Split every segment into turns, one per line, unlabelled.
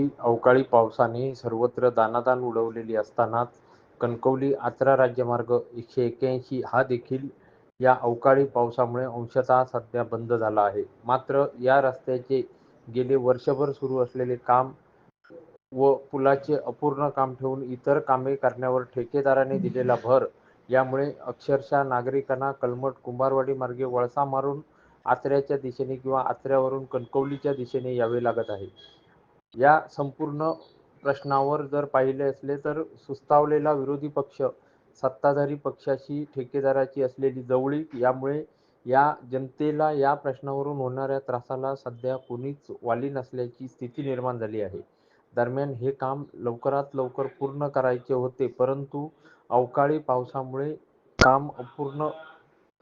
यावर्षी अवकाळी पावसाने सर्वत्र दानादान उडवलेली असतानाच कणकवली आचरा राज्यमार्ग एकशे एक्क्याऐंशी हा देखील या अवकाळी पावसामुळे अंशतः सध्या बंद झाला आहे. मात्र या रस्त्याचे गेले वर्षभर सुरू असलेले काम व पुलाचे अपूर्ण काम ठेवून इतर कामे करण्यावर ठेकेदाराने दिलेला भर यामुळे अक्षरशः नागरिकांना कलमट कुंभारवाडी मार्गे वळसा मारून आचऱ्याच्या दिशेने किंवा आचऱ्यावरून कणकवलीच्या दिशेने यावे लागत आहे. या संपूर्ण प्रश्नावर जर पाहिले असले तर सुस्तावलेला विरोधी पक्ष, सत्ताधारी पक्षाशी ठेकेदाराची असलेली जवळीक यामुळे या जनतेला या प्रश्नावरून होणाऱ्या त्रासाला सध्या कोणीच वाली नसल्याची स्थिती निर्माण झाली आहे. दरम्यान हे काम लवकरात लवकर पूर्ण करायचे होते परंतु अवकाळी पावसामुळे काम अपूर्ण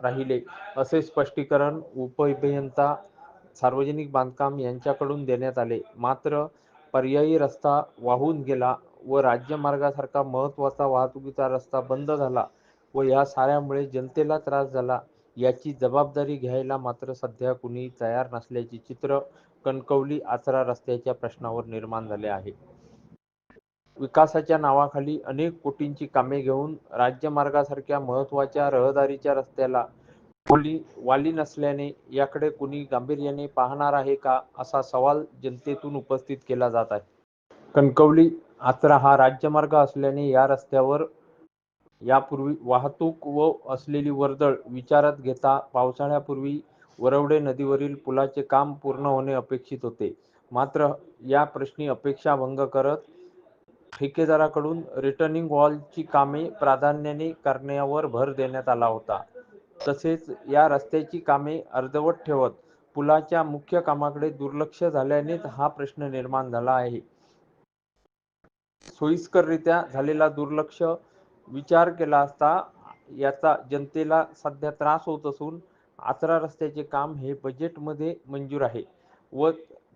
राहिले असे स्पष्टीकरण उपअभियंता, सार्वजनिक बांधकाम यांच्याकडून देण्यात आले. मात्र पर्यायी रस्ता वाहून गेला व राज्यमार्गासारखा महत्त्वाचा वाहतुकीचा रस्ता बंद झाला व या साऱ्यामुळे जनतेला त्रास झाला याची जबाबदारी घ्यायला मात्र सध्या कुणी तयार नसल्याचे चित्र कणकवली आचरा रस्त्याच्या प्रश्नावर निर्माण झाले आहे. विकासाच्या नावाखाली अनेक कोटींची कामे घेऊन राज्यमार्गासारख्या महत्त्वाच्या रहदारीच्या रस्त्याला खोली वाली नसल्याने याकडे कुणी गांभीर्याने पाहणार आहे का असा सवाल जनतेतून उपस्थित केला जात आहे. कणकवली आचरा हा राज्यमार्ग असल्याने या रस्त्यावर यापूर्वी वाहतूक व असलेली वर्दळ विचारात घेता पावसाळ्यापूर्वी वरवडे नदीवरील पुलाचे काम पूर्ण होणे अपेक्षित होते. मात्र या प्रश्नी अपेक्षा भंग करत ठेकेदाराकडून रिटर्निंग वॉलची कामे प्राधान्याने करण्यावर भर देण्यात आला होता. तसेच या रस्त्याची कामे अर्धवट ठेवत पुलाच्या मुख्य कामाकडे दुर्लक्ष झाल्यानेच हा प्रश्न निर्माण झाला आहे. सोयीस्कररित्या झालेला दुर्लक्ष विचार केला असता याचा जनतेला सध्या त्रास होत असून आचरा रस्त्याचे काम हे बजेटमध्ये मंजूर आहे व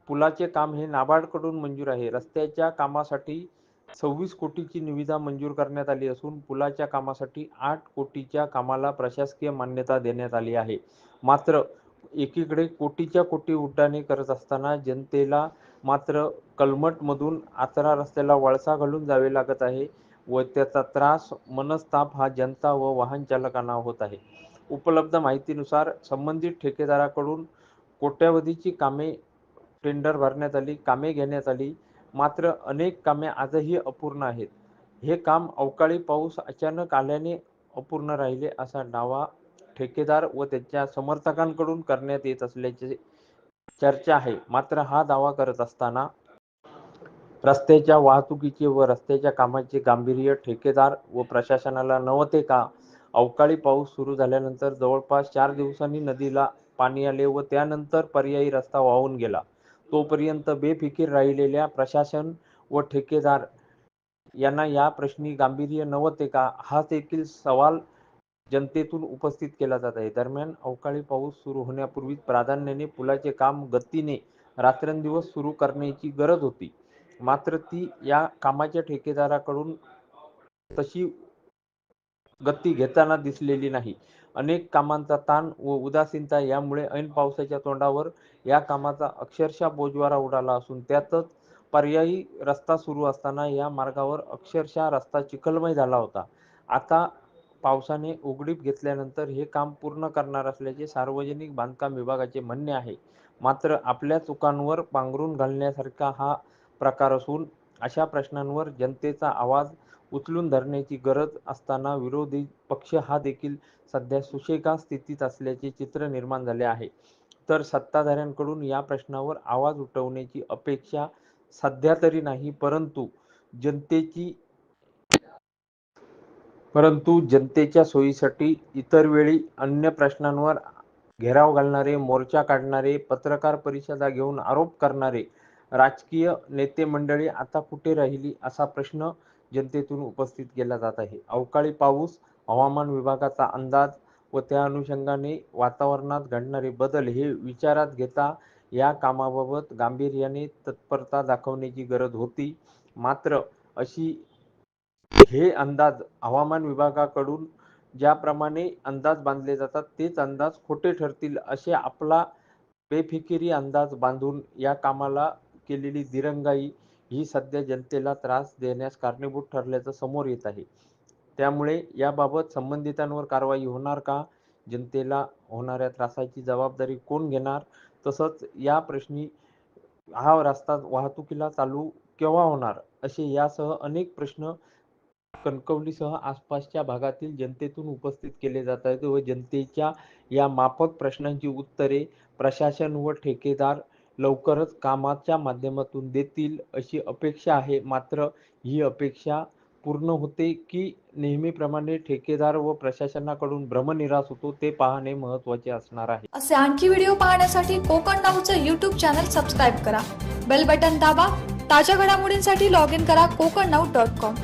पुलाचे काम हे नाबार्डकडून मंजूर आहे. रस्त्याच्या कामासाठी सव्वीस कोटीची निविदा मंजूर करण्यात आली असून पुलाच्या कामासाठी आठ कोटीच्या कामाला प्रशासकीय मान्यता देण्यात आली आहे. मात्र एकीकडे कोटीच्या कोटी उड्डाणे करत असताना जनतेला मात्र कलमटमधून आचरा रस्त्याला वळसा घालून जावे लागत आहे व त्याचा त्रास, मनस्ताप हा जनता व वाहन चालकांना होत आहे. उपलब्ध माहितीनुसार संबंधित ठेकेदाराकडून कोट्यावधीची कामे टेंडर भरण्यात आली, कामे घेण्यात आली मात्र अनेक कामे आजही अपूर्ण आहेत. हे काम अवकाळी पाऊस अचानक आल्याने अपूर्ण राहिले असा दावा ठेकेदार व त्याच्या समर्थकांकडून करण्यात येत असल्याची चर्चा आहे. मात्र हा दावा करत असताना रस्त्याच्या वाहतुकीचे व रस्त्याच्या कामाचे गांभीर्य ठेकेदार व प्रशासनाला नव्हते का? अवकाळी पाऊस सुरू झाल्यानंतर जवळपास चार दिवसांनी नदीला पाणी आले व त्यानंतर पर्यायी रस्ता वाहून गेला. तोपर्यंत बेफिकीर राहिलेल्या प्रशासन व ठेकेदार यांना या प्रश्नी गांभीर्य नव्हते का हा देखील सवाल जनतेतून उपस्थित केला जात आहे. दरम्यान अवकाळी पाऊस सुरू होण्यापूर्वी प्राधान्याने पुलाचे काम गतीने रात्रंदिवस सुरू करण्याची गरज होती. मात्र ती या कामाच्या ठेकेदाराकडून तशी गती घेताना दिसलेली नाही. अनेक कामांचा ताण व उदासीनता यामुळे ऐन पावसाच्या तोंडावर या कामाचा अक्षरशः बोजवारा उडाला असून त्यातच पर्यायी रस्ता सुरू असताना या मार्गावर अक्षरशः रस्ता चिखलमय झाला होता. आता पावसाने उघडीप घेतल्यानंतर हे काम पूर्ण करणार असल्याचे सार्वजनिक बांधकाम विभागाचे म्हणणे आहे. मात्र आपल्या चुकांवर पांघरून घालण्यासारखा हा प्रकार असून अशा प्रश्नांवर जनतेचा आवाज उचलून धरण्याची गरज असताना विरोधी पक्ष हा देखील सध्या सुशेगा स्थितीत असल्याचे चित्र निर्माण झाले आहे. तर सत्ताधाऱ्यांकडून या प्रश्नावर आवाज उठवण्याची अपेक्षा सध्या तरी नाही परंतु जनतेची परंतु जनतेच्या सोयीसाठी इतर वेळी अन्य प्रश्नांवर घेराव घालणारे, मोर्चा काढणारे, पत्रकार परिषदा घेऊन आरोप करणारे राजकीय नेते मंडळी आता कुठे राहिली असा प्रश्न जनतेतून उपस्थित केला जात आहे. अवकाळी पाऊस, हवामान विभागाचा अंदाज व त्या अनुषंगाने वातावरणात घडणारे बदल हे विचारात घेता या कामाबाबत गांभीर्याने तत्परता दाखवण्याची गरज होती. मात्र अशी हे अंदाज हवामान विभागाकडून ज्याप्रमाणे अंदाज बांधले जातात तेच अंदाज खोटे ठरतील असे आपला बेफिकिरी अंदाज बांधून या कामाला केलेली दिरंगाई ही सध्या जनतेला त्रास देण्यास कारणीभूत ठरल्याचं समोर येत आहे. त्यामुळे याबाबत संबंधितांवर कारवाई होणार का? जनतेला होणाऱ्या त्रासाची जबाबदारी कोण घेणार? तसंच या प्रश्नी हा रस्ता वाहतुकीला चालू केव्हा होणार? असे यासह अनेक प्रश्न कणकवलीसह आसपासच्या भागातील जनतेतून उपस्थित केले जात आहेत व जनतेच्या या माफक प्रश्नांची उत्तरे प्रशासन व ठेकेदार लवकरच कामाच्या माध्यमातून देतील अशी अपेक्षा आहे. मात्र ही अपेक्षा पूर्ण होते की नेहमीप्रमाणे ठेकेदार व प्रशासनाकडून भ्रमनिरास होतो ते पाहणे महत्त्वाचे असणार आहे.
असे आणखी व्हिडिओ पाहण्यासाठी कोकण नाऊचं यूट्यूब चॅनल सबस्क्राईब करा. बेल बटन दाबा. ताज्या घडामोडींसाठी लॉग इन करा कोकण नाऊ डॉट कॉम